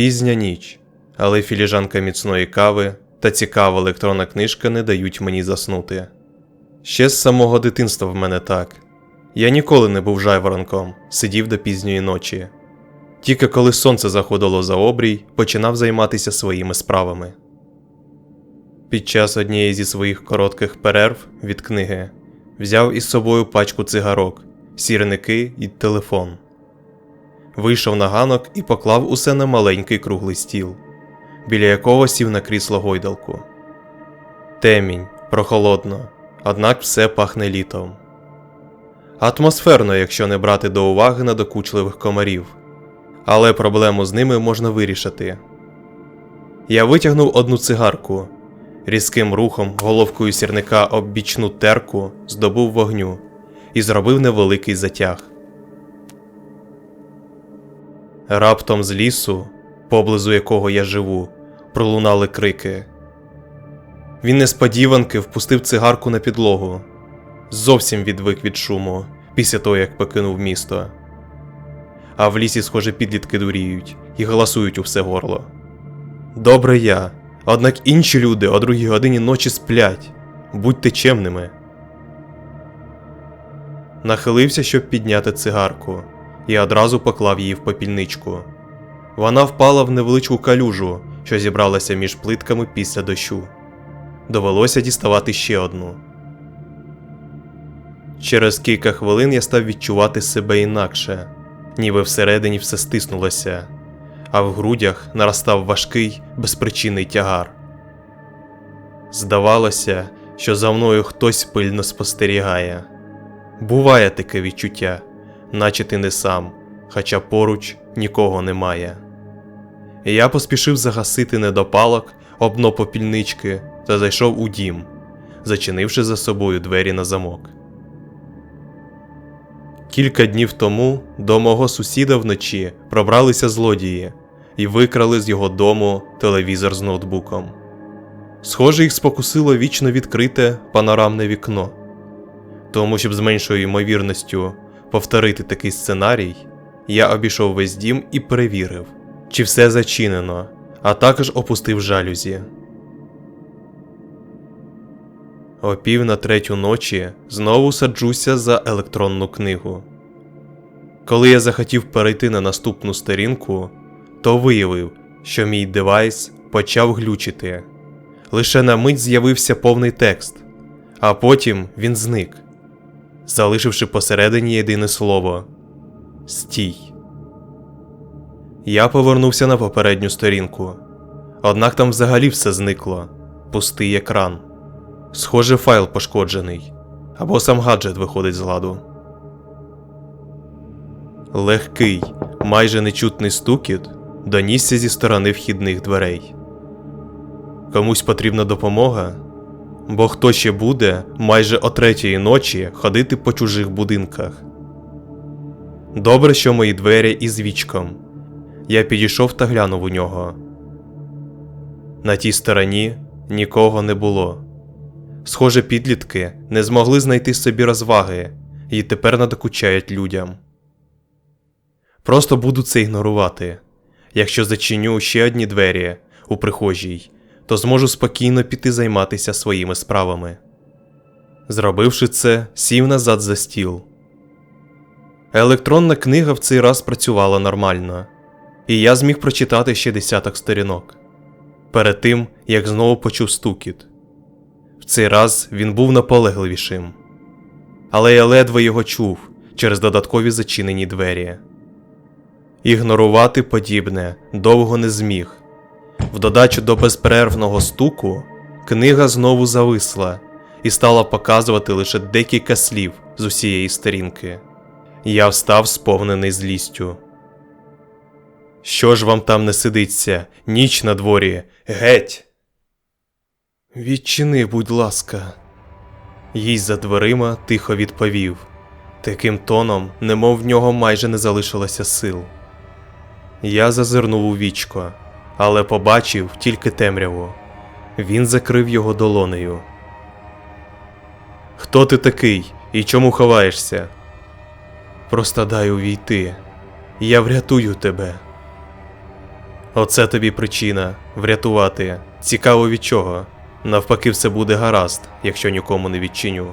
Пізня ніч, але філіжанка міцної кави та цікава електронна книжка не дають мені заснути. Ще з самого дитинства в мене так. Я ніколи не був жайворонком, сидів до пізньої ночі. Тільки коли сонце заходило за обрій, починав займатися своїми справами. Під час однієї зі своїх коротких перерв від книги взяв із собою пачку цигарок, сірники і телефон. Вийшов на ганок і поклав усе на маленький круглий стіл, біля якого сів на крісло гойдалку. Темінь, прохолодно, однак все пахне літом. Атмосферно, якщо не брати до уваги надокучливих комарів, але проблему з ними можна вирішити. Я витягнув одну цигарку, різким рухом головкою сірника об бічну терку здобув вогню і зробив невеликий затяг. Раптом з лісу, поблизу якого я живу, пролунали крики. Він несподіванки впустив цигарку на підлогу, зовсім відвик від шуму після того, як покинув місто. А в лісі, схоже, підлітки дуріють і голосують у все горло. Добре я, однак інші люди о другій годині ночі сплять. Будьте чемними. Нахилився, щоб підняти цигарку, і одразу поклав її в попільничку. Вона впала в невеличку калюжу, що зібралася між плитками після дощу. Довелося діставати ще одну. Через кілька хвилин я став відчувати себе інакше, ніби всередині все стиснулося, а в грудях наростав важкий безпричинний тягар. Здавалося, що за мною хтось пильно спостерігає. Буває таке відчуття, наче ти не сам, хоча поруч нікого немає. Я поспішив загасити недопалок об попільнички та зайшов у дім, зачинивши за собою двері на замок. Кілька днів тому до мого сусіда вночі пробралися злодії і викрали з його дому телевізор з ноутбуком. Схоже, їх спокусило вічно відкрите панорамне вікно. Тому, щоб з меншою ймовірністю повторити такий сценарій, я обійшов весь дім і перевірив, чи все зачинено, а також опустив жалюзі. О пів на третю ночі знову саджуся за електронну книгу. Коли я захотів перейти на наступну сторінку, то виявив, що мій девайс почав глючити. Лише на мить з'явився повний текст, а потім він зник, залишивши посередині єдине слово Стій. Я повернувся на попередню сторінку. Однак там взагалі все зникло, пустий екран. Схоже, файл пошкоджений, або сам гаджет виходить з ладу. Легкий, майже нечутний стукіт донісся зі сторони вхідних дверей. Комусь потрібна допомога, бо хто ще буде майже о третьої ночі ходити по чужих будинках. Добре, що мої двері із вічком. Я підійшов та глянув у нього. На тій стороні нікого не було. Схоже, підлітки не змогли знайти собі розваги і тепер надокучають людям. Просто буду це ігнорувати. Якщо зачиню ще одні двері у прихожій, то зможу спокійно піти займатися своїми справами. Зробивши це, сів назад за стіл. Електронна книга в цей раз працювала нормально, і я зміг прочитати ще десяток сторінок. Перед тим, як знову почув стукіт. В цей раз він був наполегливішим. Але я ледве його чув через додаткові зачинені двері. Ігнорувати подібне довго не зміг. В додачу до безперервного стуку книга знову зависла і стала показувати лише декілька слів з усієї сторінки. Я встав сповнений злістю. Що ж вам там не сидиться, ніч на дворі, геть. Відчини, будь ласка. Їй за дверима тихо відповів. Таким тоном, немов в нього майже не залишилося сил. Я зазирнув у вічко, але побачив тільки темряву. Він закрив його долонею. Хто ти такий і чому ховаєшся? Просто дай увійти. Я врятую тебе. Оце тобі причина врятувати. Цікаво від чого. Навпаки, все буде гаразд, якщо нікому не відчиню.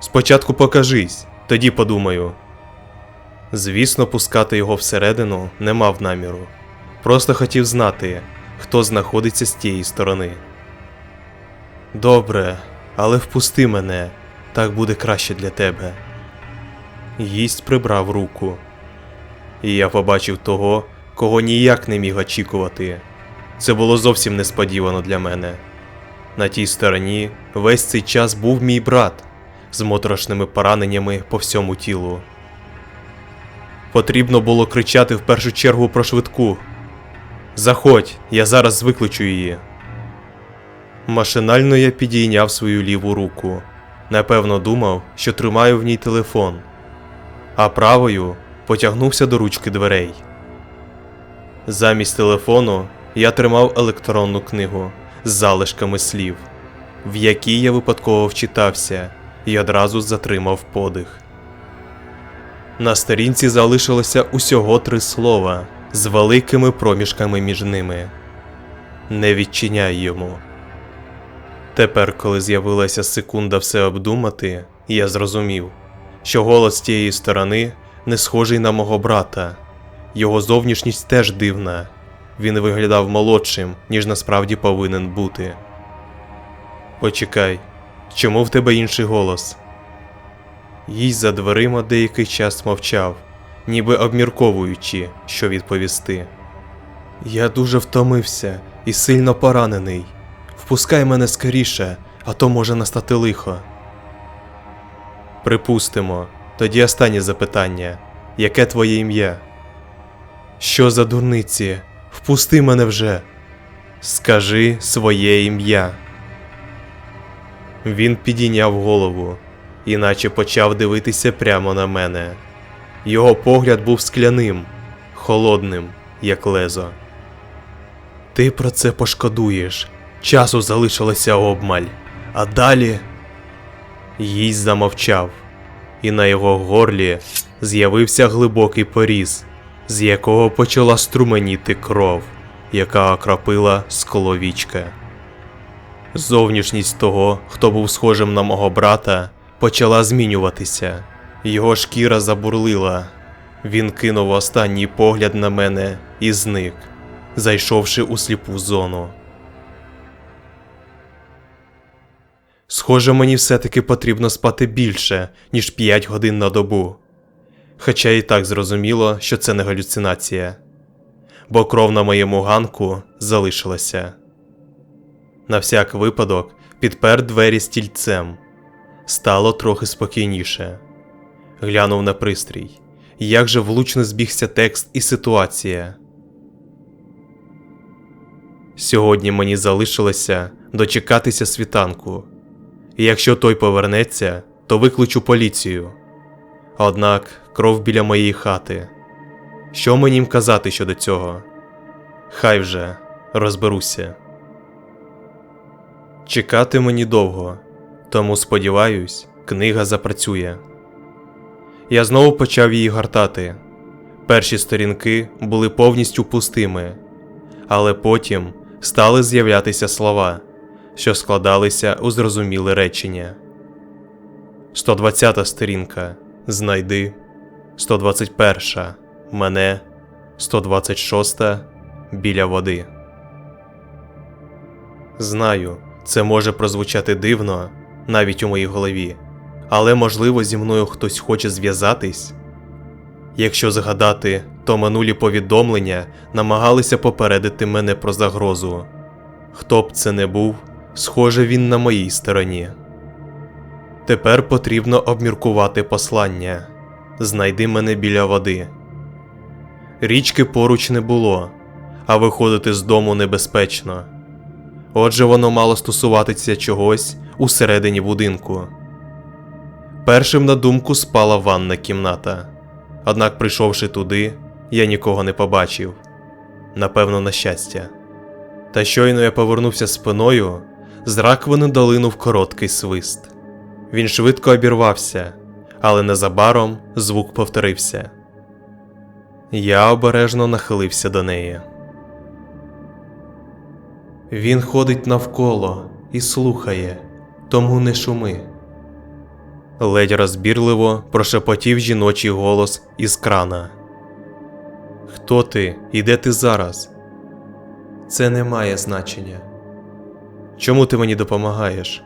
Спочатку покажись, тоді подумаю. Звісно, пускати його всередину не мав наміру. Просто хотів знати, хто знаходиться з тієї сторони. Добре, але впусти мене, так буде краще для тебе. Гість прибрав руку, і я побачив того, кого ніяк не міг очікувати. Це було зовсім несподівано для мене. На тій стороні весь цей час був мій брат з моторошними пораненнями по всьому тілу. Потрібно було кричати в першу чергу про швидку. Заходь, я зараз викличу її. Машинально я підійняв свою ліву руку. Напевно, думав, що тримаю в ній телефон, а правою потягнувся до ручки дверей. Замість телефону я тримав електронну книгу з залишками слів, в якій я випадково вчитався і одразу затримав подих. На сторінці залишилося усього три слова з великими проміжками між ними. Не відчиняй йому. Тепер, коли з'явилася секунда все обдумати, я зрозумів, що голос тієї сторони не схожий на мого брата. Його зовнішність теж дивна. Він виглядав молодшим, ніж насправді повинен бути. Почекай, чому в тебе інший голос? Їй за дверима деякий час мовчав, ніби обмірковуючи, що відповісти. Я дуже втомився і сильно поранений. Впускай мене скоріше, а то може настати лихо. Припустимо, тоді останнє запитання. Яке твоє ім'я? Що за дурниці? Впусти мене вже. Скажи своє ім'я. Він підійняв голову, іначе почав дивитися прямо на мене. Його погляд був скляним, холодним, як лезо. Ти про це пошкодуєш. Часу залишилося обмаль, а далі. Їй замовчав, і на його горлі з'явився глибокий поріз, з якого почала струменіти кров, яка окропила скловічка. Зовнішність того, хто був схожим на мого брата, почала змінюватися. Його шкіра забурлила. Він кинув останній погляд на мене і зник, зайшовши у сліпу зону. Схоже, мені все-таки потрібно спати більше, ніж 5 годин на добу. Хоча і так зрозуміло, що це не галюцинація, бо кров на моєму ганку залишилася. На всяк випадок підпер двері стільцем. Стало трохи спокійніше. Глянув на пристрій. Як же влучно збігся текст і ситуація. Сьогодні мені залишилося дочекатися світанку, і якщо той повернеться, то викличу поліцію. Однак кров біля моєї хати. Що мені їм казати щодо цього? Хай вже розберуся. Чекати мені довго, тому сподіваюсь, книга запрацює. Я знову почав її гортати. Перші сторінки були повністю пустими, але потім стали з'являтися слова, що складалися у зрозуміле речення. 120 сторінка Знайди. 121 Мене. 126 Біля води. Знаю, це може прозвучати дивно навіть у моїй голові, але можливо зі мною хтось хоче зв'язатись. Якщо згадати, то минулі повідомлення намагалися попередити мене про загрозу. Хто б це не був, схоже, він на моїй стороні. Тепер потрібно обміркувати послання. Знайди мене біля води. Річки поруч не було, а виходити з дому небезпечно. Отже, воно мало стосуватися чогось усередині будинку. Першим на думку спала ванна кімната. Однак, прийшовши туди, я нікого не побачив. Напевно, на щастя. Та щойно я повернувся спиною, з раковини долинув короткий свист. Він швидко обірвався, але незабаром звук повторився. Я обережно нахилився до неї. Він ходить навколо і слухає, тому не шуми. Ледь розбірливо прошепотів жіночий голос із крана. Хто ти і де ти зараз? Це не має значення. Чому ти мені допомагаєш?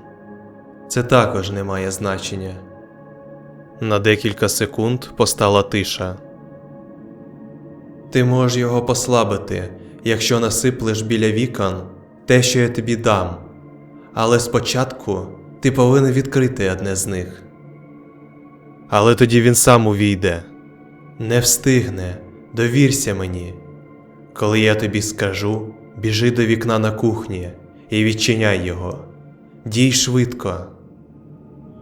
Це також не має значення. На декілька секунд постала тиша. Ти можеш його послабити, якщо насиплеш біля вікон те, що я тобі дам. Але спочатку ти повинен відкрити одне з них. Але тоді він сам увійде. Не встигне, довірся мені. Коли я тобі скажу, біжи до вікна на кухні і відчиняй його. Дій швидко.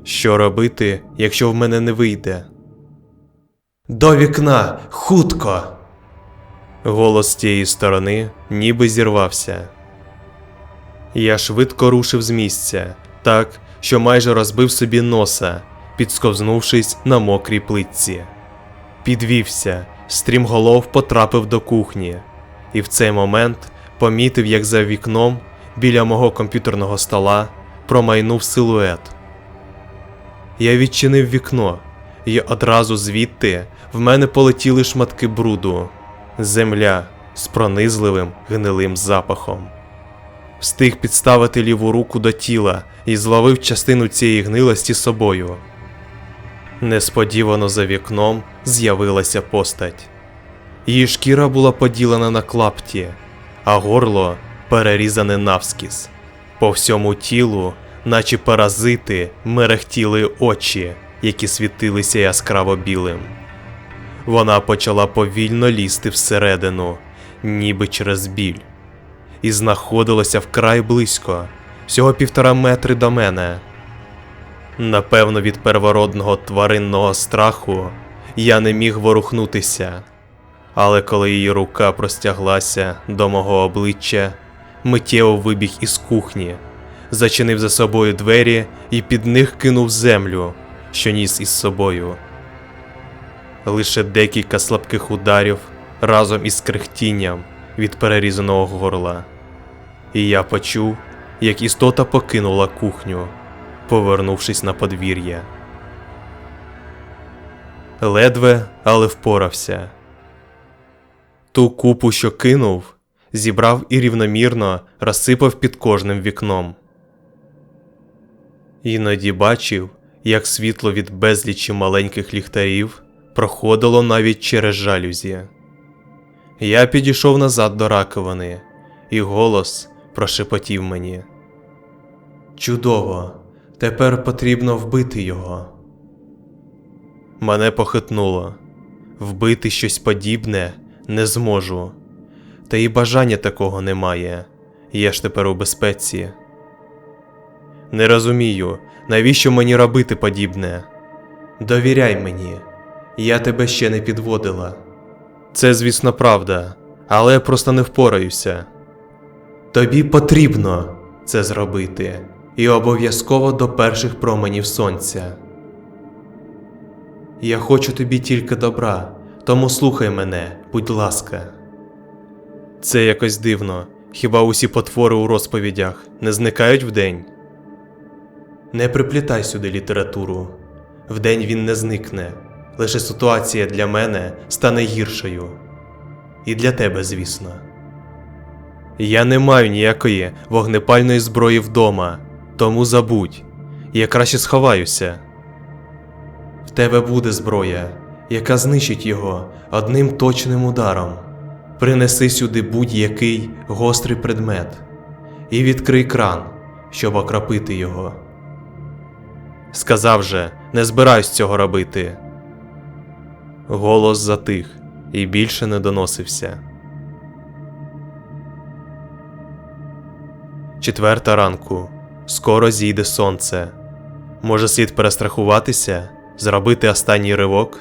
Що робити, якщо в мене не вийде? До вікна, хутко. Голос тієї сторони ніби зірвався. Я швидко рушив з місця, так, що майже розбив собі носа, підсковзнувшись на мокрій плитці. Підвівся, стрімголов потрапив до кухні, і в цей момент помітив, як за вікном біля мого комп'ютерного стола промайнув силует. Я відчинив вікно, і одразу звідти в мене полетіли шматки бруду, земля з пронизливим гнилим запахом. Встиг підставити ліву руку до тіла і зловив частину цієї гнилості собою. Несподівано за вікном з'явилася постать. Її шкіра була поділена на клапті, а горло перерізане навскіз. По всьому тілу, наче паразити, мерехтіли очі, які світилися яскраво білим. Вона почала повільно лізти всередину, ніби через біль, і знаходилася вкрай близько, всього півтора метри до мене. Напевно, від первородного тваринного страху я не міг ворухнутися, але коли її рука простяглася до мого обличчя, миттєво вибіг із кухні, зачинив за собою двері і під них кинув землю, що ніс із собою. Лише декілька слабких ударів разом із крехтінням від перерізаного горла. І я почув, як істота покинула кухню, повернувшись на подвір'я. Ледве, але впорався. Ту купу, що кинув, зібрав і рівномірно розсипав під кожним вікном. Іноді бачив, як світло від безлічі маленьких ліхтарів проходило навіть через жалюзі. Я підійшов назад до раковини, і голос прошепотів мені. Чудово, тепер потрібно вбити його. Мене похитнуло. Вбити щось подібне не зможу. Та і бажання такого немає. Я ж тепер у безпеці. Не розумію, навіщо мені робити подібне. Довіряй мені, я тебе ще не підводила. Це, звісно, правда, але я просто не впораюся. Тобі потрібно це зробити, і обов'язково до перших променів сонця. Я хочу тобі тільки добра, тому слухай мене, будь ласка. Це якось дивно. Хіба усі потвори у розповідях не зникають вдень? Не приплітай сюди літературу. Вдень він не зникне, лише ситуація для мене стане гіршою. І для тебе, звісно. Я не маю ніякої вогнепальної зброї вдома, тому забудь, я краще сховаюся. В тебе буде зброя, яка знищить його одним точним ударом. Принеси сюди будь-який гострий предмет і відкрий кран, щоб окропити його. Сказав же, не збираюсь цього робити. Голос затих і більше не доносився. Четверта ранку. Скоро зійде сонце. Може, слід перестрахуватися, зробити останній ривок?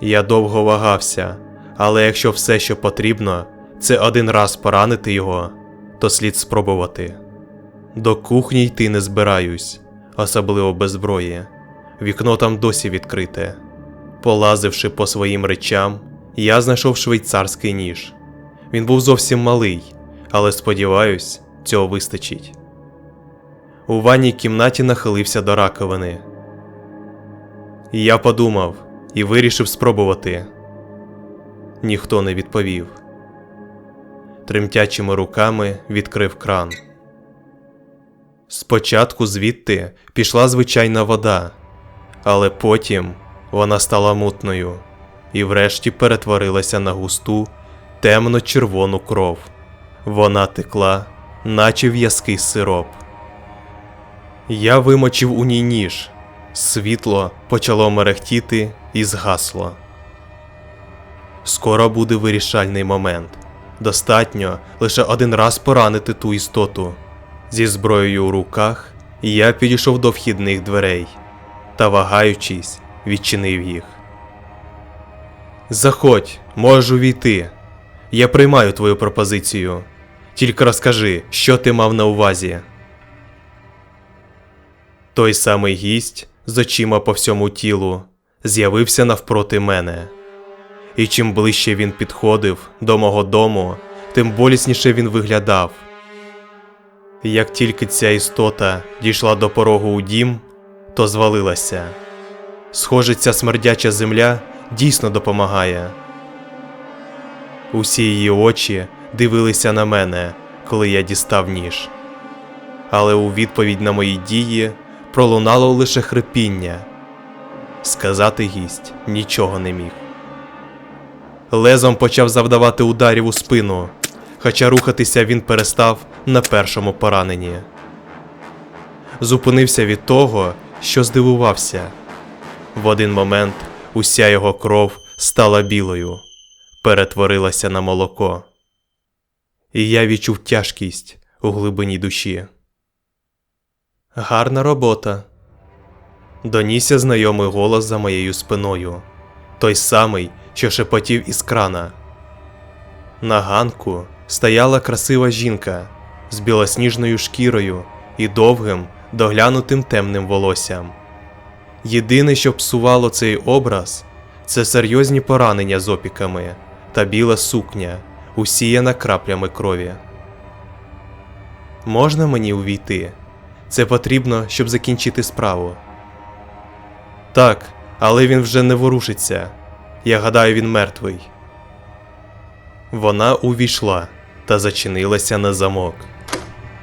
Я довго вагався, але якщо все, що потрібно, це один раз поранити його, то слід спробувати. До кухні йти не збираюсь, особливо без зброї. Вікно там досі відкрите. Полазивши по своїм речам, я знайшов швейцарський ніж. Він був зовсім малий, але сподіваюсь, цього вистачить. У ванній кімнаті нахилився до раковини. Я подумав і вирішив спробувати. Ніхто не відповів. Тремтячими руками відкрив кран. Спочатку звідти пішла звичайна вода, але потім вона стала мутною і врешті перетворилася на густу, темно-червону кров. Вона текла, наче в'язкий сироп. Я вимочив у ній ніж. Світло почало мерехтіти і згасло. Скоро буде вирішальний момент. Достатньо лише один раз поранити ту істоту. Зі зброєю у руках я підійшов до вхідних дверей та, вагаючись, відчинив їх. Заходь, можеш увійти. Я приймаю твою пропозицію. Тільки розкажи, що ти мав на увазі. Той самий гість з очима по всьому тілу з'явився навпроти мене. І чим ближче він підходив до мого дому, тим болісніше він виглядав. Як тільки ця істота дійшла до порогу у дім, то звалилася. Схоже, ця смердяча земля дійсно допомагає. Усі її очі дивилися на мене, коли я дістав ніж. Але у відповідь на мої дії пролунало лише хрипіння. Сказати гість нічого не міг. Лезом почав завдавати ударів у спину, хоча рухатися він перестав на першому пораненні. Зупинився від того, що здивувався. В один момент уся його кров стала білою, перетворилася на молоко. І я відчув тяжкість у глибині душі. Гарна робота. Донісся знайомий голос за моєю спиною, той самий, що шепотів із крана. На ганку стояла красива жінка з білосніжною шкірою і довгим, доглянутим темним волоссям. Єдине, що псувало цей образ, це серйозні поранення з опіками та біла сукня, усіяна краплями крові. Можна мені увійти? Це потрібно, щоб закінчити справу. Так, але він вже не ворушиться. Я гадаю, він мертвий. Вона увійшла та зачинилася на замок.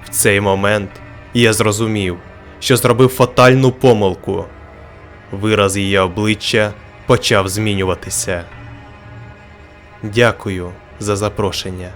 В цей момент я зрозумів, що зробив фатальну помилку. Вираз її обличчя почав змінюватися. Дякую за запрошення.